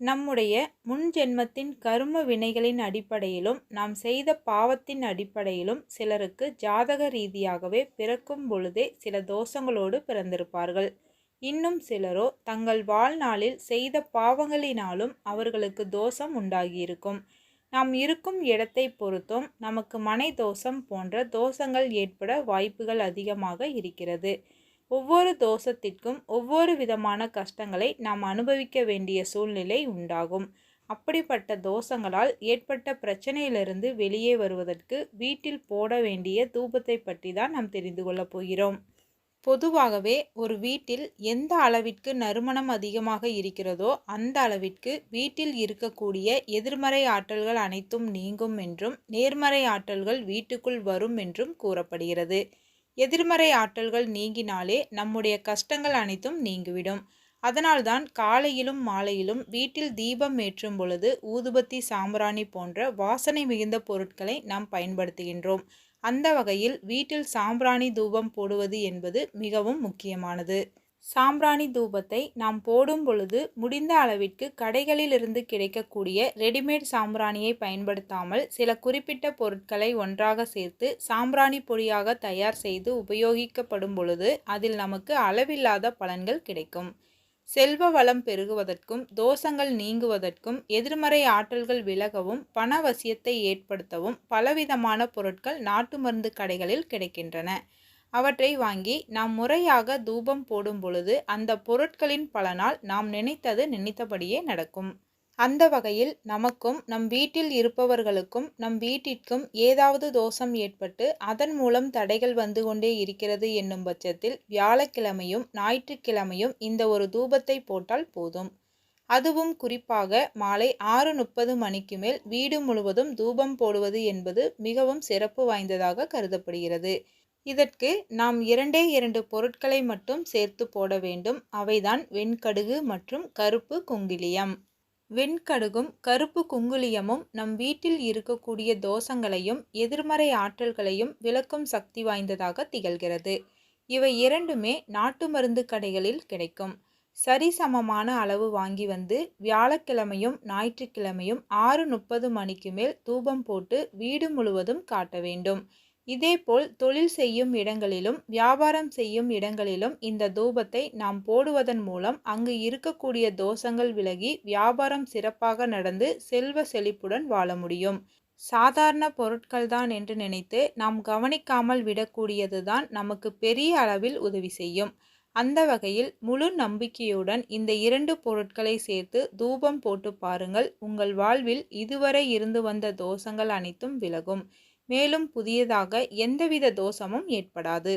நம்முடைய முன் ஜென்மத்தின் கரும வினைகளின் அடிப்படையிலும் நாம் செய்த பாவத்தின் அடிப்படையிலும் சிலருக்கு ஜாதக ரீதியாகவே பிறக்கும் பொழுதே சில தோஷங்களோடு பிறந்திருப்பார்கள். இன்னும் சிலரோ தங்கள் வாழ்நாளில் செய்த பாவங்களினாலும் அவர்களுக்கு தோஷம் உண்டாகியிருக்கும். நாம் இருக்கும் இடத்தை பொறுத்தும் நமக்கு மனை தோஷம் போன்ற தோஷங்கள் ஏற்பட வாய்ப்புகள் அதிகமாக இருக்கிறது. ஒவ்வொரு தோஷத்திற்கும் ஒவ்வொரு விதமான கஷ்டங்களை நாம் அனுபவிக்க வேண்டிய சூழ்நிலை உண்டாகும். அப்படிப்பட்ட தோஷங்களால் ஏற்பட்ட பிரச்சனையிலிருந்து வெளியே வருவதற்கு வீட்டில் போட வேண்டிய தூபத்தை பற்றி தான் நாம் தெரிந்து கொள்ளப் போகிறோம். பொதுவாகவே ஒரு வீட்டில் எந்த அளவிற்கு நறுமணம் அதிகமாக இருக்கிறதோ அந்த அளவிற்கு வீட்டில் இருக்கக்கூடிய எதிர்மறை ஆற்றல்கள் அனைத்தும் நீங்கும் என்றும் நேர்மறை ஆற்றல்கள் வீட்டுக்குள் வரும் என்றும் கூறப்படுகிறது. எதிர்மறை ஆற்றல்கள் நீங்கினாலே நம்முடைய கஷ்டங்கள் அனைத்தும் நீங்கிவிடும். அதனால்தான் காலையிலும் மாலையிலும் வீட்டில் தீபம் ஏற்றும் பொழுது ஊதுபத்தி சாம்பிராணி போன்ற வாசனை மிகுந்த பொருட்களை நாம் பயன்படுத்துகின்றோம். அந்த வகையில் வீட்டில் சாம்பிராணி தூபம் போடுவது என்பது மிகவும் முக்கியமானது. சாம்பிராணி தூபத்தை நாம் போடும் பொழுது முடிந்த அளவிற்கு கடைகளிலிருந்து கிடைக்கக்கூடிய ரெடிமேட் சாம்பிராணியை பயன்படுத்தாமல் சில குறிப்பிட்ட பொருட்களை ஒன்றாக சேர்த்து சாம்பிராணி பொடியாக தயார் செய்து உபயோகிக்கப்படும் பொழுது அதில் நமக்கு அளவில்லாத பலன்கள் கிடைக்கும். செல்வ வளம் பெருகுவதற்கும் தோஷங்கள் நீங்குவதற்கும் எதிர்மறை ஆற்றல்கள் விலகவும் பணவசியத்தை ஏற்படுத்தவும் பலவிதமான பொருட்கள் நாட்டு மருந்து கடைகளில் கிடைக்கின்றன. அவற்றை வாங்கி நாம் முறையாக தூபம் போடும் பொழுது அந்த பொருட்களின் பலனால் நாம் நினைத்தது நினைத்தபடியே நடக்கும். அந்த வகையில் நமக்கும் நம் வீட்டில் இருப்பவர்களுக்கும் நம் வீட்டிற்கும் ஏதாவது தோஷம் ஏற்பட்டு அதன் மூலம் தடைகள் வந்து கொண்டே இருக்கிறது என்னும் பட்சத்தில் வியாழக்கிழமையும் ஞாயிற்றுக்கிழமையும் இந்த ஒரு தூபத்தை போட்டால் போதும். அதுவும் குறிப்பாக மாலை ஆறு முப்பது மணிக்கு மேல் வீடு முழுவதும் தூபம் போடுவது என்பது மிகவும் சிறப்பு வாய்ந்ததாக கருதப்படுகிறது. இதற்கு நாம் இரண்டே இரண்டு பொருட்களை மட்டும் சேர்த்து போட வேண்டும். அவைதான் வெண்கடுகு மற்றும் கருப்பு குங்கிலியம். வெண்கடுகும் கருப்பு குங்குலியமும் நம் வீட்டில் இருக்கக்கூடிய தோஷங்களையும் எதிர்மறை ஆற்றல்களையும் விளக்கும் சக்தி வாய்ந்ததாக திகழ்கிறது. இவை இரண்டுமே நாட்டு மருந்து கடைகளில் கிடைக்கும். சரிசமமான அளவு வாங்கி வந்து வியாழக்கிழமையும் ஞாயிற்றுக்கிழமையும் ஆறு முப்பது மணிக்கு மேல் தூபம் போட்டு வீடு முழுவதும் காட்ட வேண்டும். இதேபோல் தொழில் செய்யும் இடங்களிலும் வியாபாரம் செய்யும் இடங்களிலும் இந்த தூபத்தை நாம் போடுவதன் மூலம் அங்கு இருக்கக்கூடிய தோஷங்கள் விலகி வியாபாரம் சிறப்பாக நடந்து செல்வ செழிப்புடன் வாழ முடியும். சாதாரண பொருட்கள்தான் என்று நினைத்து நாம் கவனிக்காமல் விடக்கூடியதுதான் நமக்கு பெரிய அளவில் உதவி செய்யும். அந்த வகையில் முழு நம்பிக்கையுடன் இந்த இரண்டு பொருட்களை சேர்த்து தூபம் போட்டு பாருங்கள். உங்கள் வாழ்வில் இதுவரை இருந்து வந்த தோஷங்கள் அனைத்தும் விலகும். மேலும் புதியதாக எந்தவித தோஷமும் ஏற்படாது.